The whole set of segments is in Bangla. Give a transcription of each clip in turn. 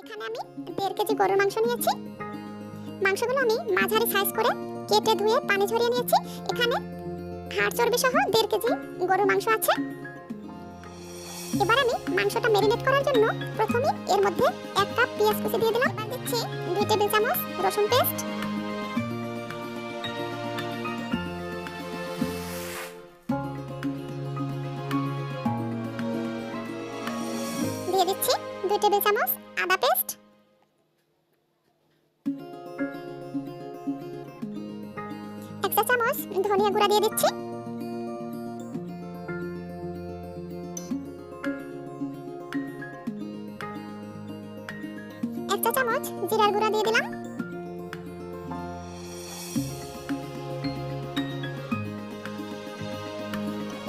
এখানে আমি দেড় কেজি গরুর মাংস নিয়েছি। মাংসগুলো আমি মাঝারি সাইজ করে কেটে ধুয়ে পানি ঝরিয়ে নিয়েছি। এখানে হাড় চর্বি সহ দেড় কেজি গরুর মাংস আছে। এবার আমি মাংসটা মেরিনেট করার জন্য প্রথমে এর মধ্যে এক কাপ পেঁয়াজ কুচি দিয়ে দিলাম। এবার দিচ্ছি দুই টেবিল চামচ রসুন পেস্ট দিয়ে দিচ্ছি দুই টেবিল চামচ আদা দিয়ে দিচ্ছি। এক চা চামচ জিরার গুঁড়া দিয়ে দিলাম।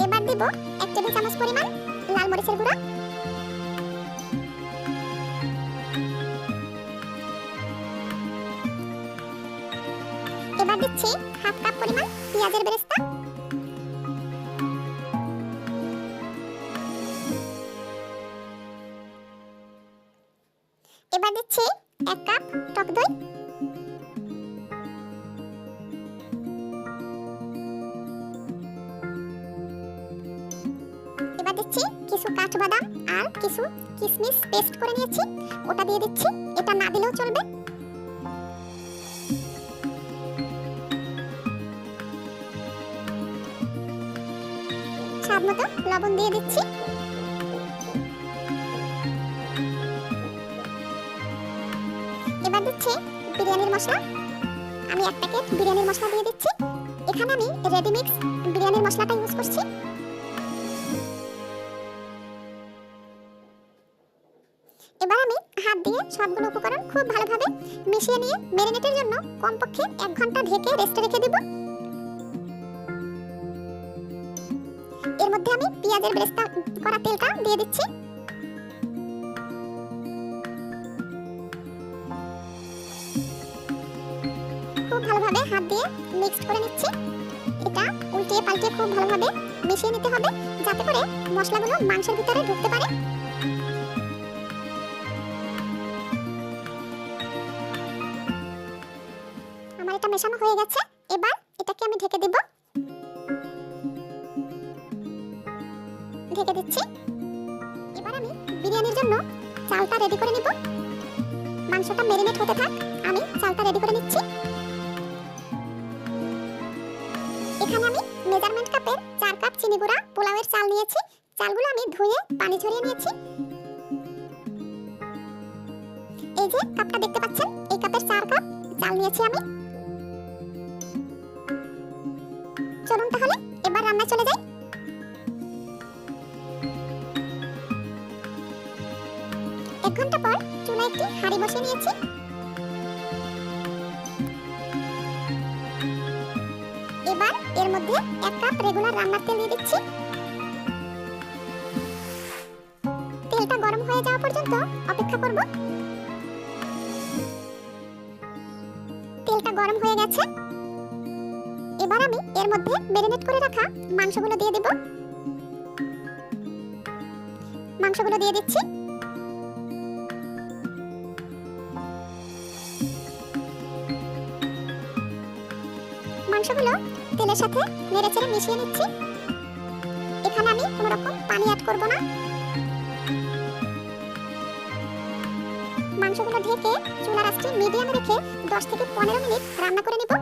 এবার দিব এক টেবিল চামচ পরিমাণ লাল মরিচের গুঁড়া। এবার দিচ্ছি হাফ কাপ পরিমাণ পেঁয়াজের বেরেস্তা? এবার দিচ্ছি এক কাপ টক দই। কিছু কাঠবাদাম আর কিছু কিশমিশ পেস্ট করে নিয়েছি। ওটা দিয়ে দিচ্ছি, এটা না দিলেও চলবে। স্বাদ মতো লবণ দিয়ে দিচ্ছি। এবার দিচ্ছি বিরিয়ানির মশলা। আমি এক প্যাকেট বিরিয়ানির মশলা দিয়ে দিচ্ছি। এখানে আমি রেডিমিক্স বিরিয়ানির মশলাটা ইউজ করছি। এবার আমি হাত দিয়ে সবগুলো উপকরণ খুব ভালোভাবে মিশিয়ে নিয়ে মেরিনেটের জন্য কমপক্ষে এক ঘণ্টা ঢেকে রেস্টে রেখে দিব। মধ্যে আমি পেঁয়াজের বেরেস্তা করা তেলটা দিয়ে দিচ্ছি। খুব ভালোভাবে হাত দিয়ে মিক্সড করে নিচ্ছি। এটা উল্টিয়ে পাল্টিয়ে খুব ভালোভাবে মিশিয়ে নিতে হবে, যাতে করে মশলাগুলো মাংসের ভিতরে ঢুকতে পারে। আমার এটা মেশানো হয়ে গেছে। এবার এটাকে আমি ঢেকে দেব। ঢেকে দিচ্ছি। এবার আমি বিরিয়ানির জন্য চালটা রেডি করে নিব। মাংসটা মেরিনেট হতে থাক, আমি চালটা রেডি করে নিচ্ছি। এখানে আমি মেজারমেন্ট কাপের চার কাপ চিনি গুঁড়া, পোলাওয়ের চাল নিয়েছি। চালগুলো আমি ধুয়ে পানি ঝরিয়ে নিয়েছি। এই যে কাপটা দেখতে পাচ্ছেন, এই কাপের চার কাপ চাল নিয়েছি আমি। চলুন তাহলে পর্যন্ত অপেক্ষা করব। তেলটা গরম হয়ে গেছে। এবার আমি এর মধ্যে মেরিনেট করে রাখা মাংসগুলো দিয়ে দেব। মাংসগুলো দিয়ে দিচ্ছি। মাংসগুলো তেলের সাথে নেড়েচেড়ে মিশিয়ে নিচ্ছি। এখানে আমি কোনো রকম পানি অ্যাড করব না। ঢেকে চুলার আঁচটি মিডিয়ামে রেখে 10 থেকে 15 মিনিট রান্না করে নিব।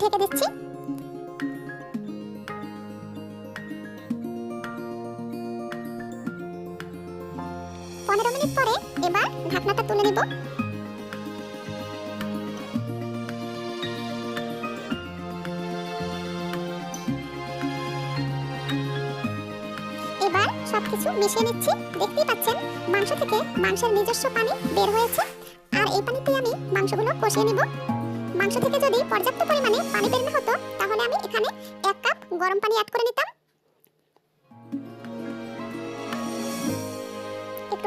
ঢেকে দিচ্ছি। পনেরো মিনিট পরে এবার ঢাকনাটা তুলে নিব। এবার সবকিছু মিশিয়ে নিচ্ছি। দেখতেই পাচ্ছেন, মাংস থেকে মাংসের নিজস্ব পানি বের হয়েছে। আর এই পানিতেই আমি মাংসগুলো কষিয়ে নিব। মাংস থেকে যদি পর্যাপ্ত পরিমাণে পানি বের না হতো, তাহলে আমি এখানে এক কাপ গরম পানি অ্যাড করে নিতাম।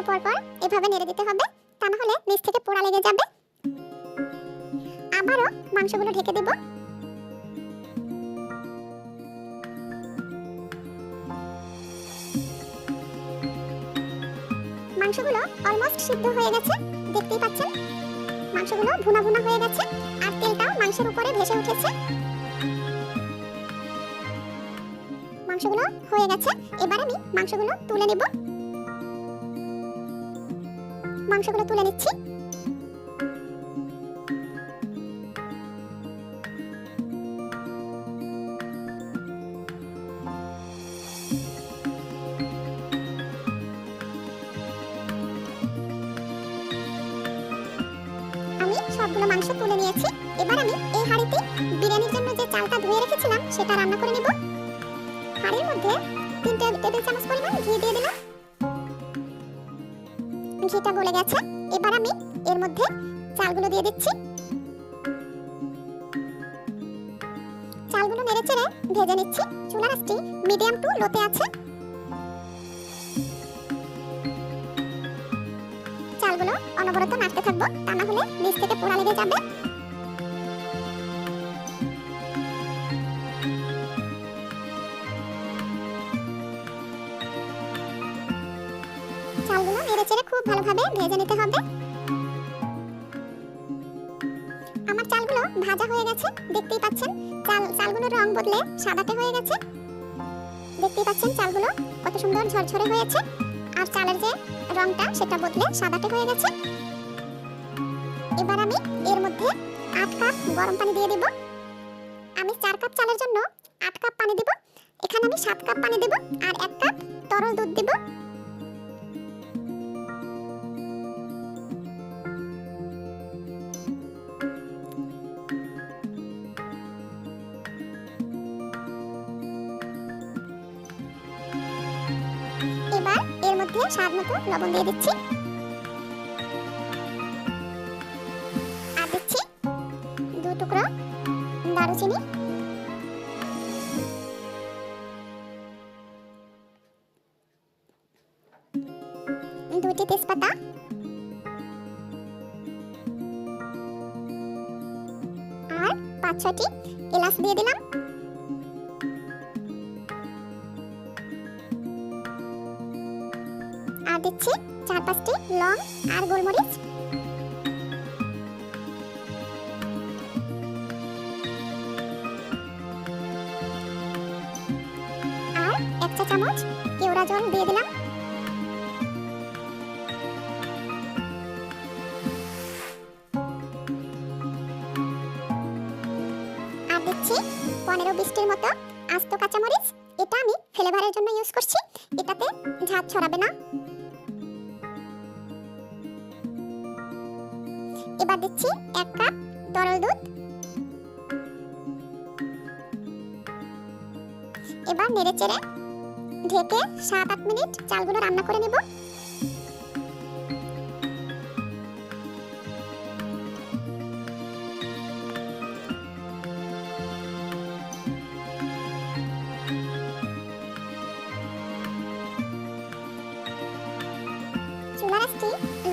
পর পর এভাবে নেড়ে দিতে হবে, তা না হলে নিচ থেকে পোড়া লেগে যাবে। আবারও মাংসগুলো ঢেকে দেব। মাংসগুলো অলমোস্ট সিদ্ধ হয়ে গেছে, দেখতেই পাচ্ছেন? মাংসগুলো ভুনা ভুনা হয়ে গেছে, আর তেলটাও মাংসের উপরে ভেসে উঠেছে। মাংসগুলো হয়ে গেছে, এবার আমি মাংসগুলো তুলে নেব। মাংসগুলো তুলে নিচ্ছি। সবগুলো মাংস তুলে নিয়েছি। এবার আমি এই হাঁড়িতে বিরিয়ানির জন্য যে চালটা ধুয়ে রেখেছিলাম, সেটা রান্না করে গলে গেছে। এবার আমি এর মধ্যে চালগুলো দিয়ে দিচ্ছি। চালগুলো নেড়ে চেড়ে ভেজে নিচ্ছি। চুলার আঁচটি মিডিয়াম টু লোতে আছে। চালগুলো অনবরত নাড়তে থাকব। তা না হলে নিচ থেকে পোড়া লেগে যাবে। ভালোভাবে ভেজে নিতে হবে। আমার চালগুলো ভাজা হয়ে গেছে, দেখতেই পাচ্ছেন? চাল, চালগুলোর রং বদলে সাদাটে হয়ে গেছে। দেখতেই পাচ্ছেন চালগুলো কত সুন্দর ঝরঝরে হয়েছে। আর চালের যে রংটা, সেটা বদলে সাদাটে হয়ে গেছে। এবার আমি এর মধ্যে আট কাপ গরম পানি দিয়ে দেব। আমি চার কাপ চালের জন্য আট কাপ পানি দেব। এখানে আমি সাত কাপ পানি দেব আর এক কাপ তরল দুধ দেব। মধ্যে স্বাদ মতো লবণ দিয়ে দিচ্ছি। আর দিচ্ছি দু টুকরো দারুচিনি। দুটি তেজপাতা। আর পাঁচ ছটি এলাচ দিয়ে দিলাম। দিচ্ছি চার পাঁচটি লং আর গোলমরিচ। আর এক চা চামচ কেওড়া জল দিয়ে দিলাম। আর দিচ্ছি পনেরো বিশটির মতো আস্ত কাঁচামরিচ। এটা আমি ফ্লেভারের জন্য ইউজ করছি। এটাতে ঝাঁজ ছড়াবে না। এবার দিচ্ছি এক কাপ তরল দুধ। এবার নেড়ে চেড়ে ঢেকে সাত আট মিনিট চালগুলো রান্না করে নেব।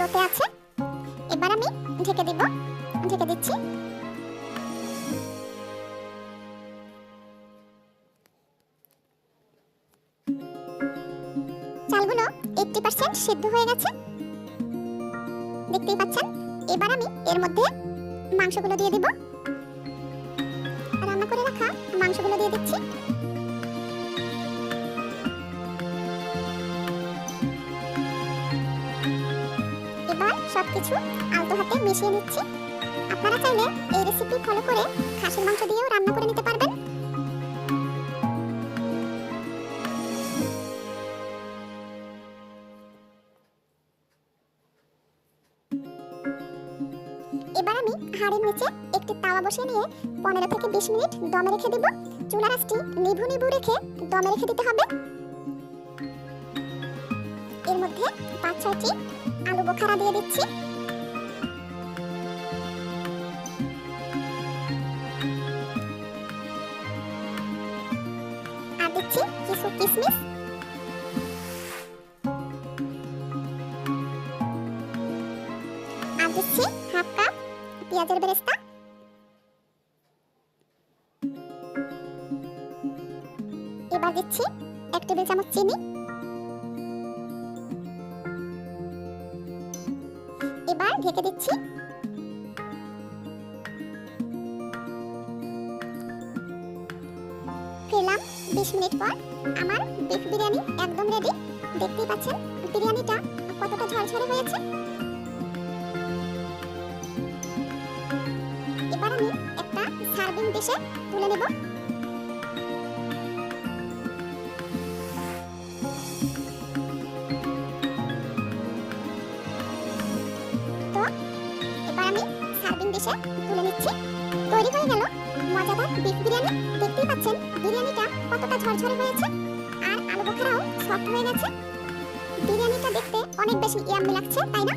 লোতে আছে। চালগুলো এইটটি পার্সেন্ট সিদ্ধ হয়ে গেছে। দেখতেই পাচ্ছেন? এবার আমি এর মধ্যে মাংসগুলো দিয়ে দিব। রান্না করে রাখা মাংসগুলো দিয়ে দিচ্ছি। এবার সবকিছু আলতো হাতে মিশিয়ে নিচ্ছি। আপনারা চাইলে এই রেসিপি ফলো করে খাসির মাংস দিয়েও রান্না করে নিতে পারবেন। তাওয়া বসিয়ে নিয়ে পনেরো থেকে বিশ মিনিট দমে রেখে দিব। চুলার আঁচটি নিভু নিভু রেখে দমে রেখে দিতে হবে। এর মধ্যে পাঁচ ছয়টি আলু বোখারা দিয়ে দিচ্ছি। আর দিচ্ছি হাফ কাপ পেঁয়াজের বেরেস্তা। দিচ্ছি। এক টেবিল চামচ চিনি। এবার ঢেকে দিচ্ছি। ফিরলাম বিশ মিনিট পর। আমার বিফ বিরিয়ানি একদম রেডি দেখতেই পাচ্ছেন, বিরিয়ানিটা কতটা ঝরঝরে হয়েছে। এবার আমি একটা সার্ভিং ডিশে তুলে নেব। ডিশে তুলে নিচ্ছি। তৈরি হয়ে গেল মজাদার বিফ বিরিয়ানি। দেখতেই পাচ্ছেন, বিরিয়ানিটা কতটা ঝরঝরে হয়েছে। আর আলু বোখারাও সফট হয়ে গেছে। বিরিয়ানিটা দেখতে অনেক বেশি ইয়াম্মি লাগছে, তাই না?